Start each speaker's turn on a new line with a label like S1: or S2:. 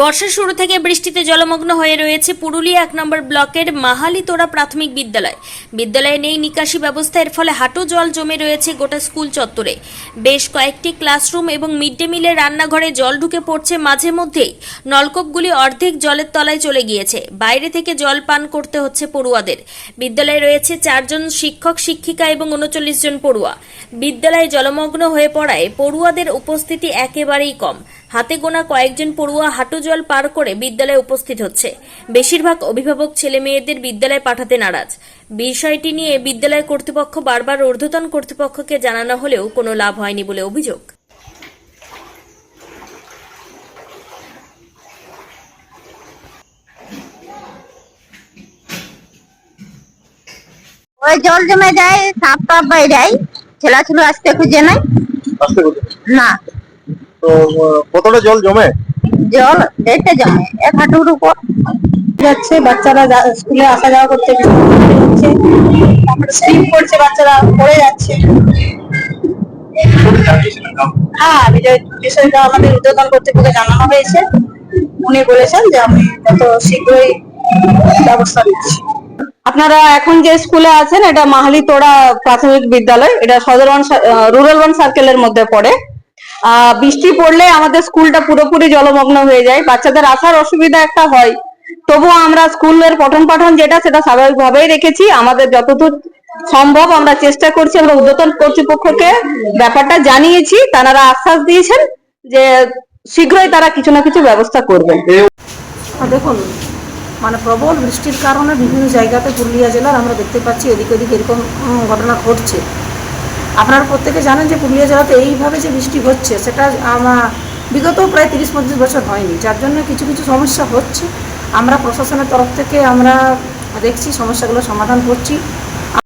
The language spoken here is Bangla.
S1: বর্ষার শুরু থেকে বৃষ্টিতে জলমগ্ন হয়ে রয়েছে পুরুলিয়া এক নম্বর ব্লকের মাহালিতোড়া প্রাথমিক বিদ্যালয়। বিদ্যালয়ে নেই নিকাশি ব্যবস্থা, এর ফলে হাঁটু জল জমে রয়েছে গোটা স্কুল চত্বরে। বেশ কয়েকটি ক্লাসরুম এবং মিড ডে মিলের রান্নাঘরে জল ঢুকে পড়ছে মাঝে মধ্যেই। নলকূপগুলি অর্ধেক জলের তলায় চলে গিয়েছে। বাইরে থেকে জল পান করতে হচ্ছে পড়ুয়াদের। বিদ্যালয়ে রয়েছে চারজন শিক্ষক, শিক্ষিকা এবং উনচল্লিশ জন পড়ুয়া। বিদ্যালয়ে জলমগ্ন হয়ে পড়ায় পড়ুয়াদের উপস্থিতি একেবারেই কম। হাতে গোনা কয়েকজন পড়ুয়া হাঁটু জল পার করে বিদ্যালয়ে উপস্থিত হচ্ছে। বেশিরভাগ অভিভাবক ছেলে মেয়েদের বিদ্যালয়ে পাঠাতে নারাজ। বিষয়টি নিয়ে বিদ্যালয় কর্তৃপক্ষ বারবার ঊর্ধ্বতন কর্তৃপক্ষকে জানানো হলেও কোনো লাভ হয়নি বলে অভিযোগ।
S2: ওই জল জমে যায় সাপ টাপ যায় ছেলা ছিল আসতে খুঁজে নাই? না।
S3: তো কতটা জল জমে?
S2: জল দেখতে জমে। এক হাঁটুর উপর
S4: যাচ্ছে, বাচ্চারা স্কুলে আসা যাওয়া করতে হচ্ছে তারপরে স্লিপ করছে, বাচ্চারা পড়ে যাচ্ছে। হ্যাঁ বিষয়টা আমাদের উদ্বোধন কর্তৃপক্ষকে জানানো হয়েছে। উনি বলেছেন যে আমি যত শীঘ্রই ব্যবস্থা নিচ্ছি। আপনারা এখন যে স্কুলে আছেন, এটা মাহালি তোড়া প্রাথমিক বিদ্যালয়, এটা সদর রুরাল ওয়ান সার্কেলের মধ্যে পড়ে। বৃষ্টি পড়লে আমাদের স্কুলটা পুরোপুরি জলমগ্ন হয়ে যায়। বাচ্চাদের আসার অসুবিধা একটা হয়। তবুও আমরা স্কুলের পঠন পাঠন যেটা, সেটা স্বাভাবিকভাবেই রেখেছি। আমাদের যতদূর সম্ভব আমরা চেষ্টা করছি, আমরা উদ্যতন কর্তৃপক্ষকে ব্যাপারটা জানিয়েছি। তারা আশ্বাস দিয়েছেন যে শীঘ্রই তারা কিছু না কিছু ব্যবস্থা করবেন।
S5: দেখুন মানে প্রবল বৃষ্টির কারণে বিভিন্ন জায়গাতে পুরুলিয়া জেলার আমরা দেখতে পাচ্ছি, এদিক ওদিক এরকম ঘটনা ঘটছে। আপনারা প্রত্যেকে জানেন যে পুরুলিয়া জেলাতে এইভাবে যে বৃষ্টি হচ্ছে, সেটা আমার বিগত প্রায় তিরিশ পঁচিশ বছর হয়নি। যার জন্য কিছু কিছু সমস্যা হচ্ছে। আমরা প্রশাসনের তরফ থেকে আমরা দেখছি সমস্যাগুলো সমাধান করছি।